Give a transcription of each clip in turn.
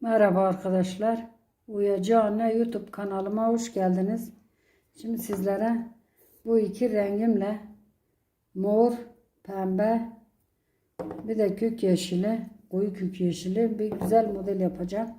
Merhaba arkadaşlar. Uyacı Anne YouTube kanalıma hoş geldiniz. Şimdi sizlere bu iki rengimle mor, pembe bir de kök yeşili, koyu kök yeşili bir güzel model yapacağım.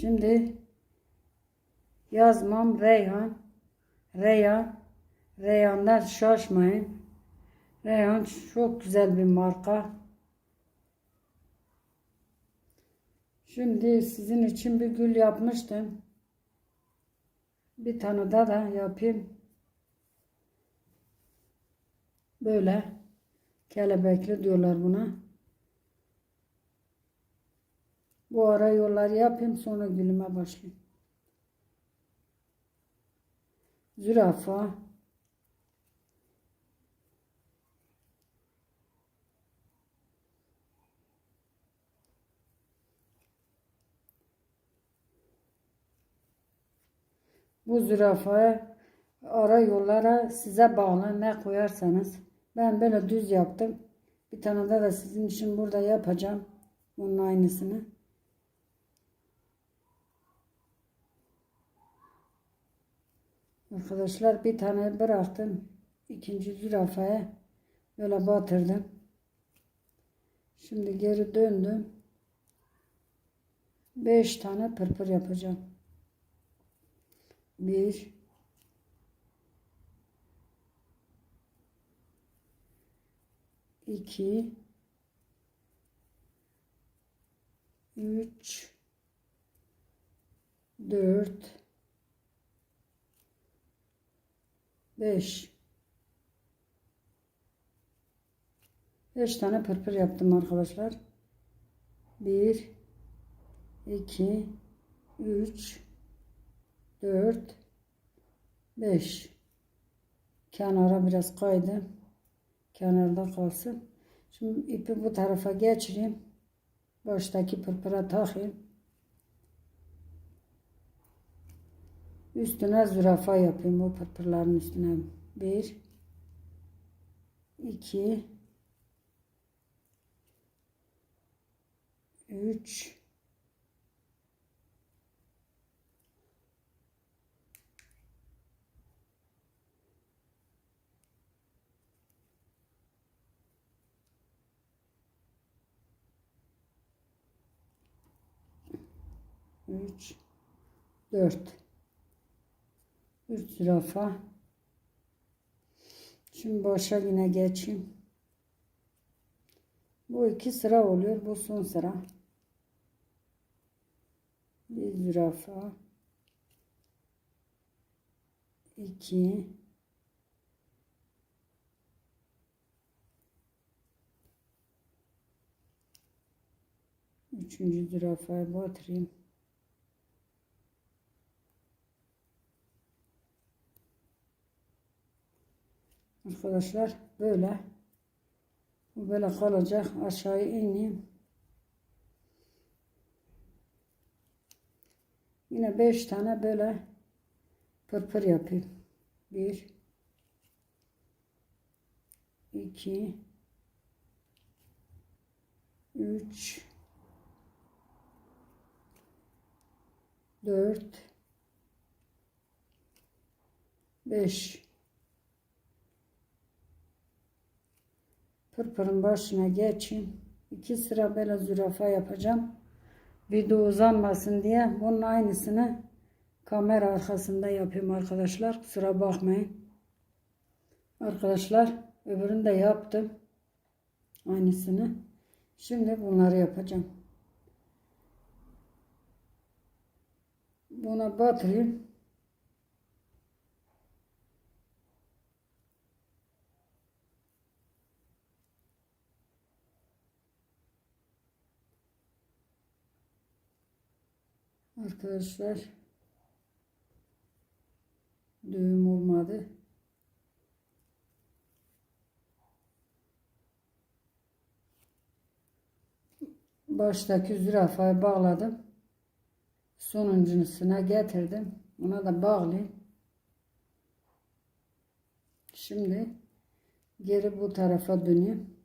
Şimdi yazmam Reyhan. Reyhan. Reyhanlar şaşmayın. Reyhan çok güzel bir marka. Şimdi sizin için bir gül yapmıştım. Bir tane daha da yapayım. Böyle kelebekli diyorlar buna. Bu ara yolları yapayım sonra gülüme başlayayım. Zürafa. Bu zürafaya ara yollara size bağlı ne koyarsanız. Ben böyle düz yaptım. Bir tane daha da sizin için burada yapacağım. Bunun aynısını. Arkadaşlar bir tane bıraktım. İkinci zürafaya böyle batırdım. Şimdi geri döndüm. Beş tane pırpır yapacağım. Bir. İki. Üç. Dört. Beş. Beş tane pırpır yaptım arkadaşlar. Bir. İki. Üç 4 5 kenara biraz kaydı. Kenarda kalsın. Şimdi ipi bu tarafa geçireyim. Baştaki pırpıra takayım. Üstüne zürafa yapayım o pırpırların üstüne. 1 2 3 3 4 3 zürafa. Şimdi başa yine geçeyim. Bu iki sıra oluyor bu son sıra. Bir zürafa. 2 Üçüncü zürafaya batırayım. Arkadaşlar böyle. Böyle kalacak. Aşağı ineyim. Yine beş tane böyle pırpır yapayım. Bir iki üç dört beş Pırpırın başına geçin. İki sıra böyle zürafa yapacağım. Video uzanmasın diye bunun aynısını kamera arkasında yapayım arkadaşlar. Kusura bakmayın. Arkadaşlar öbürünü de yaptım. Aynısını. Şimdi bunları yapacağım. Buna batırayım. Arkadaşlar düğüm olmadı. Baştaki zürafayı bağladım. Sonuncusuna getirdim. Ona da bağlayayım. Şimdi geri bu tarafa döneyim.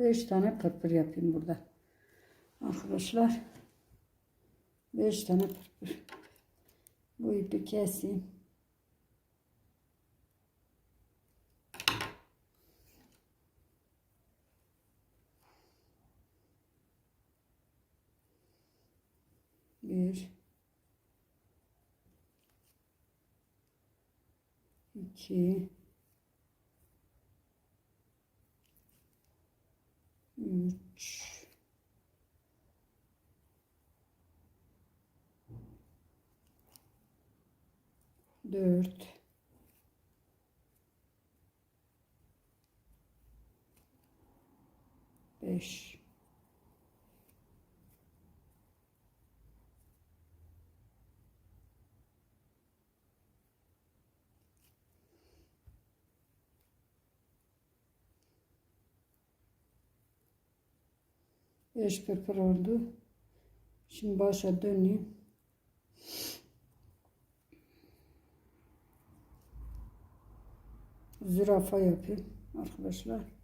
5 tane pırpır yapayım burada. Arkadaşlar 5 tane pırpır. Bu ipi keseyim. Bir iki üç dört. Beş beş pırpır oldu. Şimdi başa döneyim. Zürafa yapayım arkadaşlar.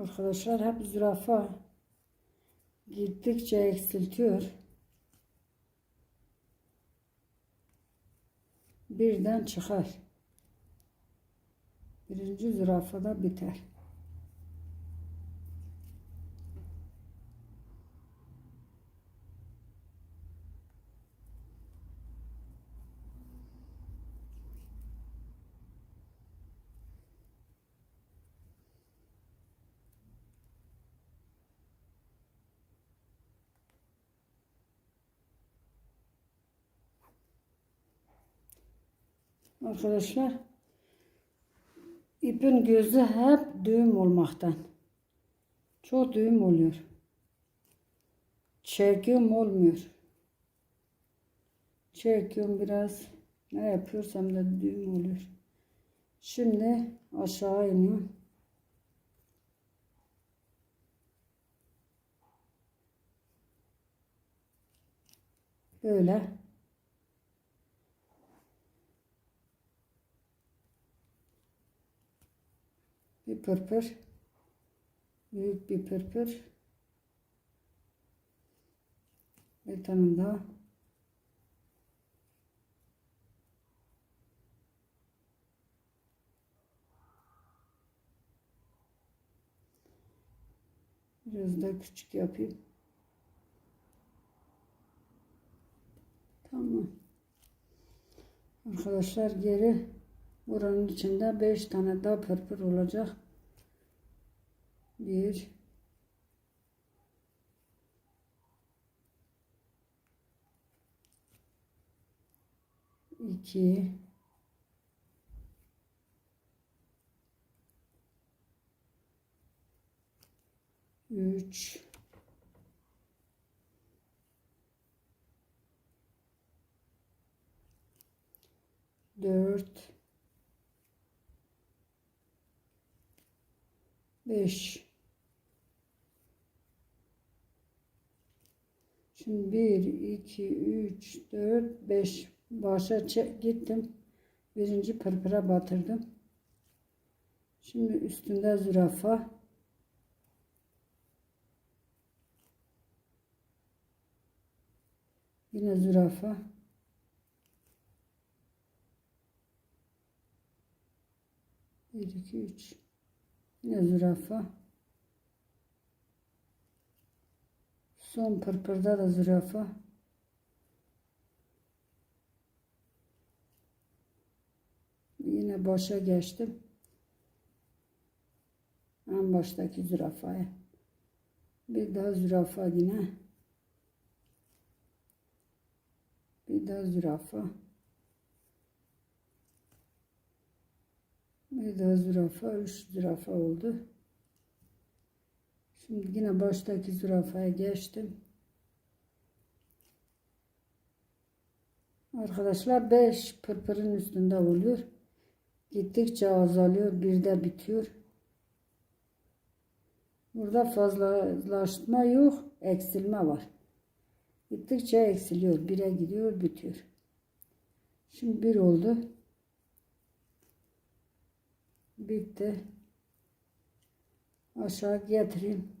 Arkadaşlar hep zürafa gittikçe eksiltiyor. Birden çıkar. Birinci zürafada biter. Arkadaşlar ipin gözü hep düğüm olmaktan. Çok düğüm oluyor. Çekiyorum olmuyor. Çekiyorum biraz. Ne yapıyorsam da düğüm oluyor. Şimdi aşağı iniyorum. Böyle. Bir pırpır. Büyük bir pırpır. Bir tane daha. Biraz daha küçük yapayım. Tamam. Arkadaşlar geri buranın içinde 5 tane daha pırpır olacak. 1 2 3 4 5 Şimdi 1 2 3 4 5 başa çe- gittim. Birinci pırpıra batırdım. Şimdi üstünde zürafa. Yine zürafa. Bir, iki, üç. Yine zürafa. Son pırpırda da zürafa. yine başa geçtim. En baştaki zürafaya. Bir daha zürafa yine. Bir daha zürafa. Bir daha zürafa. Üç zürafa oldu. Şimdi yine baştaki zürafaya geçtim. Arkadaşlar 5 pırpırın üstünde oluyor. Gittikçe azalıyor. Bir de bitiyor. Burada fazlalaşma yok. Eksilme var. Gittikçe eksiliyor. Bire gidiyor. Bitiyor. Şimdi bir oldu. Bitti. Aşağı getireyim.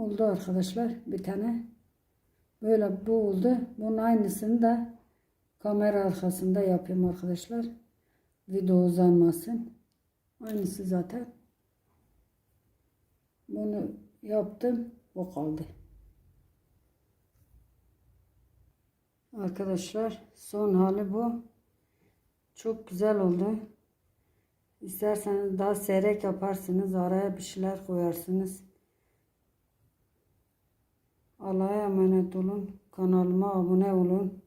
Oldu arkadaşlar bir tane. Böyle bu oldu. Bunun aynısını da kamera arkasında yapayım arkadaşlar. Video uzanmasın. Aynısı zaten. Bunu yaptım. O kaldı. Arkadaşlar son hali bu. Çok güzel oldu. İsterseniz daha seyrek yaparsınız. Araya bir şeyler koyarsınız. Allah'a emanet olun. Kanalıma abone olun.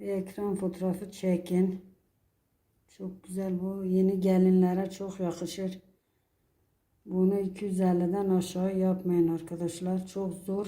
Bir ekran fotoğrafı çekin. Çok güzel bu. Yeni gelinlere çok yakışır. Bunu 250'den aşağı yapmayın arkadaşlar. Çok zor.